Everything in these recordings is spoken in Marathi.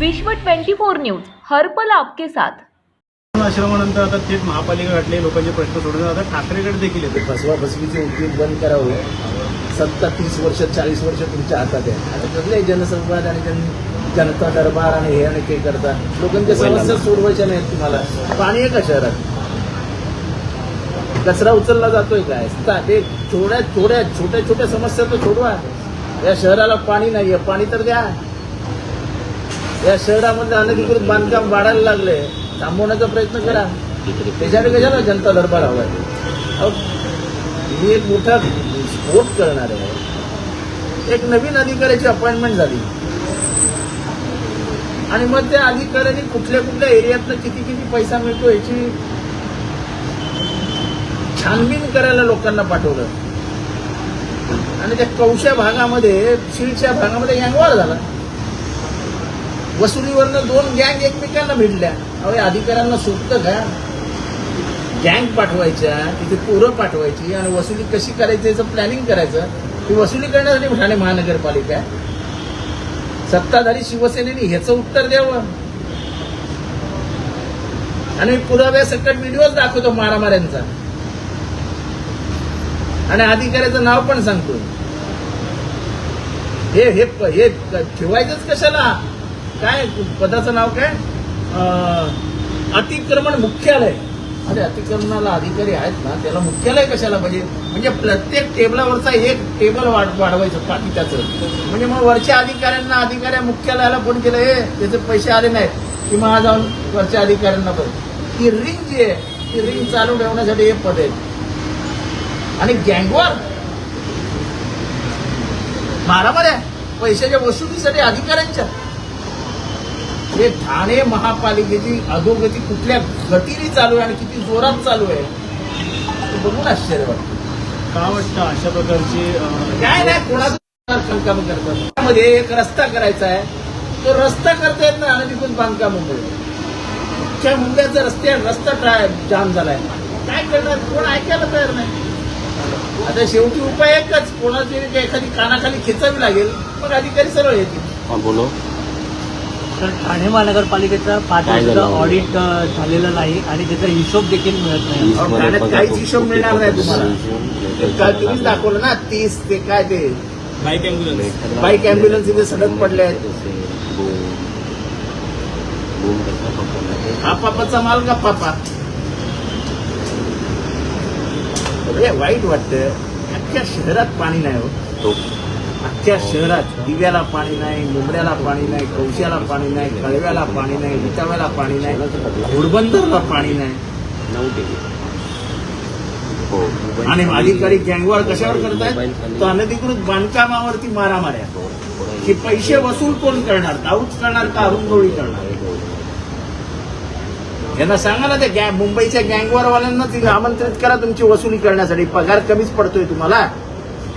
विश्व 24 न्यूज हर्पल आपके साथ. आश्रमानंतर आता थेट महापालिका गाठले लोकांचे प्रश्न सोडवण्यात आता ठाकरेकडे देखील येते फसवा फसवीचे उद्योग बंद करावे. सत्ता तीस वर्ष चाळीस वर्ष तुमच्या हातात आहे. आता कसले जनसंवाद आणि जन जनता दरबार आणि हे आणि ते करता. लोकांच्या समस्या सोडवायच्या नाहीत तुम्हाला. पाणी आहे का शहरात? कचरा उचलला जातोय काय? ते थोड्या थोड्या छोट्या छोट्या समस्या तर सोडवा. या शहराला पाणी नाहीये. पाणी तर द्या. या शहरामध्ये अनधिकृत बांधकाम वाढायला लागले. थांबवण्याचा प्रयत्न करा. त्याच्याकडे कशाला जनता दरबार हवा अहो, मी एक मोठा स्फोट करणार आहे एक नवीन अधिकाऱ्याची अपॉइंटमेंट झाली. आणि मग त्या अधिकाऱ्याने कुठल्या कुठल्या एरियातनं किती किती पैसा मिळतो याची छानबीन करायला लोकांना पाठवलं. आणि त्या कौशा भागामध्ये शिळच्या भागामध्ये गँगवार झाला. वसुलीवरनं दोन गँग एकमेकांना भिडल्या अहो अधिकाऱ्यांना सुटतं का? गँग पाठवायच्या तिथे पोरं पाठवायची आणि वसुली कशी करायची याचं प्लॅनिंग करायचं? ही वसुली करण्यासाठी ठाणे महानगरपालिका आहे. सत्ताधारी शिवसेनेने ह्याचं उत्तर द्यावं. आणि मी पुराव्यासकट व्हिडिओज दाखवतो मारामाऱ्यांचा. आणि अधिकाऱ्याचं नाव पण सांगतो. हे हे हे ठेवायचंच कशाला? काय पदाचं नाव काय? अं, अतिक्रमण मुख्यालय. अरे अतिक्रमणाला अधिकारी आहेत ना त्याला मुख्यालय कशाला पाहिजे? म्हणजे प्रत्येक टेबलावरचा एक टेबल वाढ वाढवायचं पाकिटाचं. म्हणजे मग वरच्या अधिकाऱ्यांना अधिकाऱ्या मुख्यालयाला फोन केलं? हे त्याचे पैसे आले नाहीत. कि मग जाऊन वरच्या अधिकाऱ्यांना पण ती रिंग जी आहे ती रिंग चालू ठेवण्यासाठी हे पद आहे आणि गँगवर? मारामाऱ्या? पैशाच्या वसुलीसाठी अधिकाऱ्यांच्या? हे ठाणे महापालिकेची अधोगती कुठल्या गतीने चालू आहे आणि किती जोरात चालू आहे? ते बघून आश्चर्य वाटतं. का वाटतं अशा प्रकारची काय नाही कोणाचं काम करतात. मध्ये एक रस्ता करायचा आहे. तो रस्ता करता येत नाही अनधिकृत बांधकामामुळे त्या मुंबईचा रस्ते रस्ता ट्राय जाम झालाय. काय करणार? कोण ऐकायला तयार नाही. आता शेवटी उपाय एकच. कोणाची एखादी कानाखाली खेचावी लागेल मग अधिकारी सरळ येतील. बोलो. तर ठाणे महानगरपालिकेचा पाच काय वर्षाचा झालं? ऑडिट झालेलं नाही आणि त्याचा हिशोब देखील मिळत नाही. अहो, काहीच हिशोब मिळणार नाही तुम्हाला. काल तुम्हीच दाखवलं ना तीस ते काय ते? बाईक ॲम्ब्युलन्स बाईक ॲम्ब्युलन्स इथे सडक पडले आहेत. आपापाचा माल का पापा? हे वाईट वाटतं. अख्ख्या शहरात पाणी नाही हो. अख्ख्या शहरात दिव्याला पाणी नाही मुंबड्याला पाणी नाही कौशाला पाणी नाही कळव्याला पाणी नाही विटाव्याला पाणी नाही घोडबंदरला पाणी नाही. आणि अधिकारी गँगवार कशावर करतायत? तर अनधिकृत बांधकामावरती मारामाऱ्या. की पैसे वसूल कोण करणार? दाऊद करणार का अरुण गवळी करणार? यांना सांगा ना त्या गॅ मुंबईच्या गँगवरवाल्यांना आमंत्रित करा तुमची वसुली करण्यासाठी. पगार कमीच पडतोय तुम्हाला.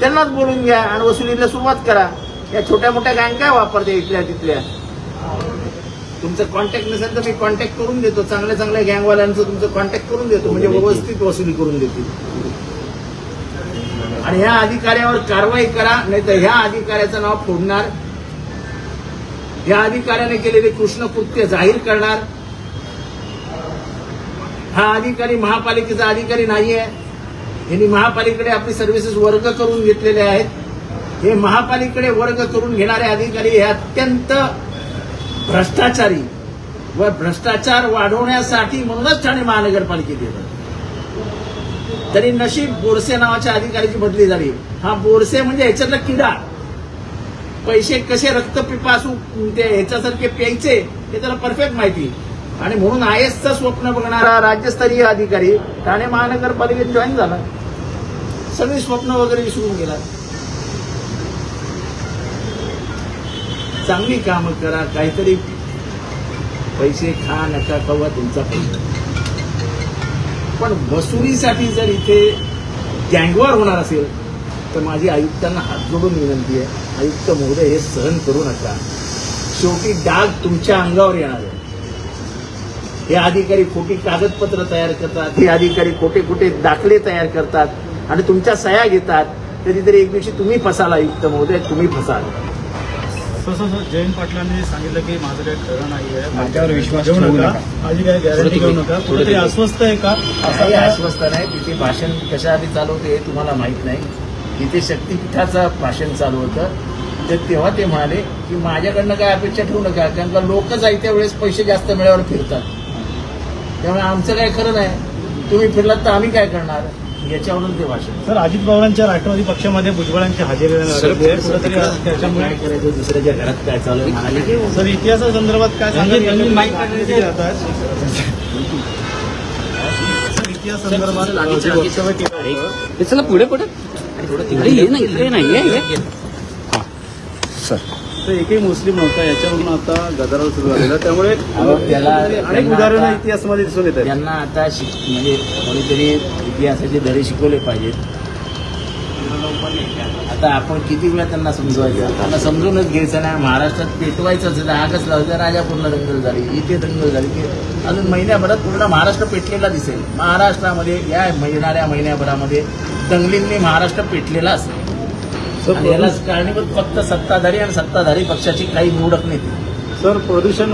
त्यांनाच बोलून घ्या आणि वसुलीला सुरुवात करा. या छोट्या मोठ्या गँग काय वापरते इथल्या तिथल्या? तुमचं कॉन्टॅक्ट नसेल तर मी कॉन्टॅक्ट करून देतो. चांगल्या चांगल्या गँगवाल्यांचं तुमचं कॉन्टॅक्ट करून देतो. म्हणजे व्यवस्थित वसुली करून देतील. आणि ह्या अधिकाऱ्यावर कारवाई करा नाही तर ह्या अधिकाऱ्याचं नाव फोडणार. या अधिकाऱ्याने केलेले कृष्ण कृत्य जाहीर करणार. हा अधिकारी महापालिकेचा अधिकारी नाहीये. यांनी महापालिकेकडे आपली सर्व्हिसेस वर्ग करून घेतलेले आहेत. हे महापालिकेकडे वर्ग करून घेणारे अधिकारी हे अत्यंत भ्रष्टाचारी व भ्रष्टाचार वाढवण्यासाठी म्हणूनच ठाणे महानगरपालिकेत येतात. तरी नशीब बोरसे नावाच्या अधिकाऱ्याची बदली झाली. हा बोरसे म्हणजे ह्याच्यातला किडा. पैसे कसे रक्तपिपासू ते ह्याच्यासारखे प्यायचे हे त्याला परफेक्ट माहिती. आणि म्हणून आय एसचं स्वप्न बघणारा राज्यस्तरीय अधिकारी ठाणे महानगरपालिकेत जॉईन झाला. सगळी स्वप्न वगैरे विसरून गेला चांगली कामं करा काहीतरी पैसे खा नका कवा तुमचा पैसा. पण वसुलीसाठी जर इथे गँगवार होणार असेल तर माझी आयुक्तांना हात जोडून विनंती आहे. आयुक्त महोदय हे सहन करू नका. शेवटी डाग तुमच्या अंगावर येणार आहे. हे अधिकारी खोटी कागदपत्र तयार करतात हे अधिकारी खोटे खोटे दाखले तयार करतात. आणि तुमच्या सह्या घेतात कधीतरी एक दिवशी तुम्ही फसाल आयुक्त महोदय तुम्ही फसाल. तसं जयंत पाटलांनी सांगितलं की माझं काही खरं नाही आहे माझ्यावर विश्वास घेऊ ठेवू नका. नका. माझी काही गॅरंटी घेऊ नका. कुठेतरी अस्वस्थ आहे का? असं नाही. तिथे भाषण कशाआधी चालू होते हे तुम्हाला माहीत नाही. तिथे शक्तीपीठाचं भाषण चालू होतं. तर तेव्हा ते म्हणाले की माझ्याकडनं काय अपेक्षा ठेवू नका कारण का लोकच आहे त्यावेळेस पैसे जास्त मिळावर फिरतात. त्यामुळे आमचं काय खरं नाही. तुम्ही फिरलात तर आम्ही काय करणार? याच्यावरून ते भाषण. सर अजित पवारांच्या राष्ट्रवादी पक्षामध्ये भुजबळांची हजेरी त्याच्यामुळे काय करायचं? दुसऱ्याच्या घरात काय चालू आहे? म्हणाले सर काय? सर इतिहास संदर्भात जे वक्तव्य केलं होतं, हे चला पुढे पुढे. तिकडे ये ना इकडे नाही ये, ये. तर एकही मुस्लिम नव्हता. याच्यावरून आता गदारोळ सुरू झालेला. त्यामुळे त्याला- अनेक उदाहरणं इतिहासामध्ये दिसून येत आहेत. त्यांना आता शिक म्हणजे कोणीतरी इतिहासाचे धडे शिकवले पाहिजेत. आता आपण किती वेळा त्यांना समजवायचं? त्यांना समजूनच घ्यायचं नाही. महाराष्ट्रात पेटवायचंच आहे. आगच लावलं राजापूरला दंगल झाली इथे दंगल झाली. की अजून महिन्याभरात पूर्ण महाराष्ट्र पेटलेला दिसेल. महाराष्ट्रामध्ये या येणाऱ्या महिन्याभरामध्ये दंगलींनी महाराष्ट्र पेटलेला असेल. यालाच कारणीभूत फक्त सत्ताधारी आणि सत्ताधारी पक्षाची काही निवडक नेते सर प्रदूषण